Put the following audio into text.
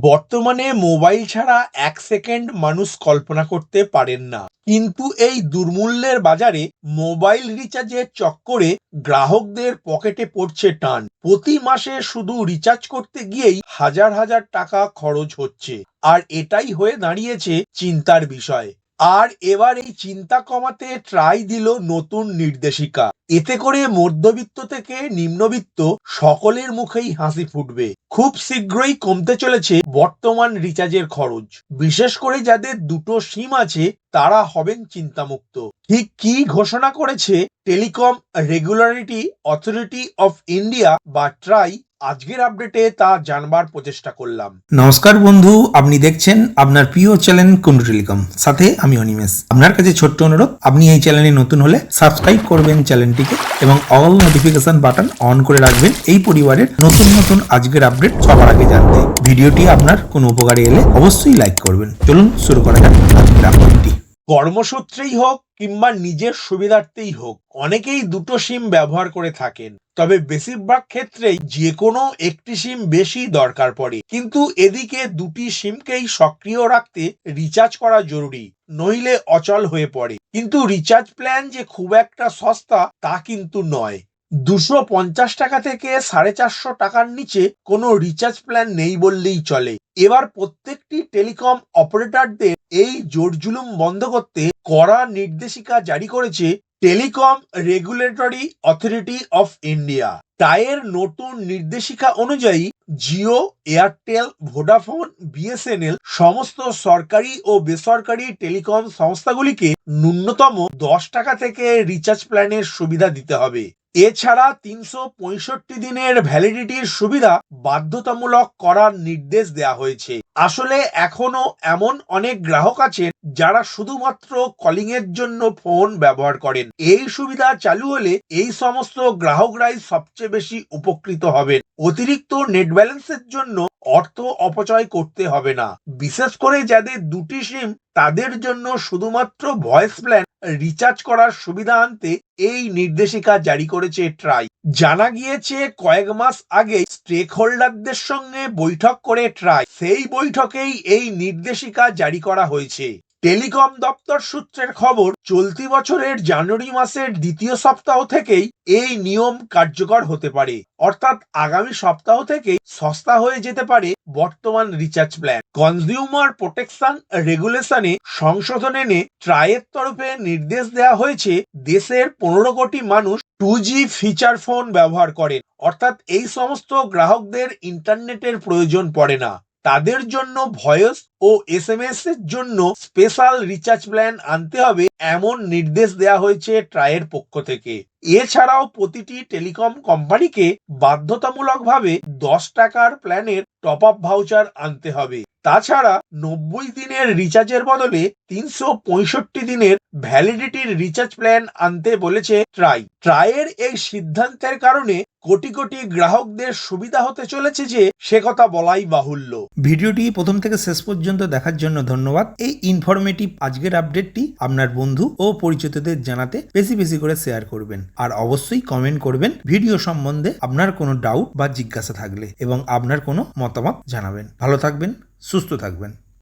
বর্তমানে মোবাইল ছাড়া এক সেকেন্ড মানুষ কল্পনা করতে পারেন না। কিন্তু এই দুর্মূল্যের বাজারে মোবাইল রিচার্জের চক্করে গ্রাহকদের পকেটে পড়ছে টান। প্রতি মাসে শুধু রিচার্জ করতে গিয়েই হাজার হাজার টাকা খরচ হচ্ছে। আর এটাই হয়ে দাঁড়িয়েছে চিন্তার বিষয়। আর এবার এই চিন্তা কমাতে ট্রাই দিল নতুন নির্দেশিকা। এতে করে মধ্যবিত্ত থেকে নিম্নবিত্ত সকলের মুখেই হাসি ফুটবে। খুব শীঘ্রই কমতে চলেছে বর্তমান রিচার্জের খরচ। বিশেষ করে যাদের দুটো সিম আছে, তারা হবেন চিন্তামুক্ত। ঠিক কি ঘোষণা করেছে telecom regularity authority of India বা ট্রাই আজকের আপডেটে তা জানবার প্রচেষ্টা করলাম। নমস্কার বন্ধু আপনি দেখছেন আপনার প্রিয় চ্যানেল কুন্ডু টেলিকম। সাথে আমি অনিমেষ। আপনার কাছে ছোট্ট অনুরোধ আপনি এই চ্যানেলে নতুন হলে সাবস্ক্রাইব করবেন চ্যানেলটিকে এবং অল নোটিফিকেশন বাটন অন করে রাখবেন এই পরিবারের নতুন নতুন আজকের আপডেট সবার আগে জানতে। ভিডিওটি আপনার কোনো উপকারে এলে অবশ্যই লাইক করবেন। চলুন শুরু করা যাক আজকের আপডেটটি কর্মসূত্রেই হোক কিংবা নিজের সুবিধার্থেই হোক অনেকেই দুটো সিম ব্যবহার করে থাকেন। তবে বেশিরভাগ ক্ষেত্রেই যে কোনো একটি সিম বেশি দরকার পড়ে। কিন্তু এদিকে দুটি সিমকেই সক্রিয় রাখতে রিচার্জ করা জরুরি, নইলে অচল হয়ে পড়ে। কিন্তু রিচার্জ প্ল্যান যে খুব একটা সস্তা, তা কিন্তু নয়। দুশো পঞ্চাশ টাকা থেকে সাড়ে চারশো টাকার নিচে কোনো রিচার্জ প্ল্যান নেই বললেই চলে। এবার প্রত্যেকটি টেলিকম অপারেটরদের এই জোরজুলুম বন্ধ করতে কড়া নির্দেশিকা জারি করেছে telecom regulatory authority of India টায়ের নতুন নির্দেশিকা অনুযায়ী জিও এয়ারটেল ভোডাফোন বিএসএনএল সমস্ত সরকারি ও বেসরকারি টেলিকম সংস্থাগুলিকে ন্যূনতম দশ টাকা থেকে রিচার্জ প্ল্যানের সুবিধা দিতে হবে। এছাড়া তিনশো পঁয়ষট্টি দিনের ভ্যালিডিটির সুবিধা বাধ্যতামূলক করার নির্দেশ দেওয়া হয়েছে। আসলে এখনও এমন অনেক গ্রাহক আছেন যারা শুধুমাত্র কলিং এর জন্য ফোন ব্যবহার করেন। এই সুবিধা চালু হলে এই সমস্ত গ্রাহকরাই সবচেয়ে বেশি উপকৃত হবেন। অতিরিক্ত নেট ব্যালেন্সের জন্য অর্থ অপচয় করতে হবে না। বিশেষ করে যাদের দুটি সিম তাদের জন্য শুধুমাত্র ভয়েস প্ল্যান রিচার্জ করার সুবিধা আনতে এই নির্দেশিকা জারি করেছে ট্রাই জানা গিয়েছে, কয়েক মাস আগে স্টেক হোল্ডারদের সঙ্গে বৈঠক করে ট্রাই সেই বৈঠকেই এই নির্দেশিকা জারি করা হয়েছে। টেলিকম দপ্তর সূত্রের খবর, চলতি বছরের জানুয়ারি মাসের দ্বিতীয় সপ্তাহ থেকেই এই নিয়ম কার্যকর হতে পারে। অর্থাৎ আগামী সপ্তাহ থেকেই সস্তা হয়ে যেতে পারে বর্তমান রিচার্জ প্ল্যান। কনজিউমার প্রোটেকশন রেগুলেশনে সংশোধন এনে ট্রায়ের তরফে নির্দেশ দেওয়া হয়েছে, দেশের পনেরো কোটি মানুষ টু ফিচার ফোন ব্যবহার করেন। অর্থাৎ এই সমস্ত গ্রাহকদের ইন্টারনেটের প্রয়োজন পড়ে না। তাদের জন্য ভয়েস ও এস এম এস এর জন্য স্পেশাল রিচার্জ প্ল্যান আনতে হবে এমন নির্দেশ দেওয়া হয়েছে ট্রায়ের পক্ষ থেকে। এছাড়াও প্রতিটি টেলিকম কোম্পানিকে বাধ্যতামূলকভাবে দশ টাকার প্ল্যানের টপ আপ ভাউচার আনতে হবে। তাছাড়া নব্বই দিনের রিচার্জের বদলে তিনশো পঁয়ষট্টি দিনের ভ্যালিডিটির রিচার্জ প্ল্যান আনতে বলেছে ট্রাই ট্রায়ের এই সিদ্ধান্তের কারণে কোটি কোটি গ্রাহকদের সুবিধা হতে চলেছে যে সে কথা বলাই বাহুল্য। ভিডিওটি প্রথম থেকে শেষ পর্যন্ত দেখার জন্য ধন্যবাদ। এই ইনফরমেটিভ আজকের আপডেটটি আপনার বন্ধু ও পরিচিতদের জানাতে বেশি বেশি করে শেয়ার করবেন। আর অবশ্যই কমেন্ট করবেন ভিডিও সম্বন্ধে আপনার কোনো ডাউট বা জিজ্ঞাসা থাকলে এবং আপনার কোনো মতামত জানাবেন। ভালো থাকবেন, সুস্থ থাকবেন।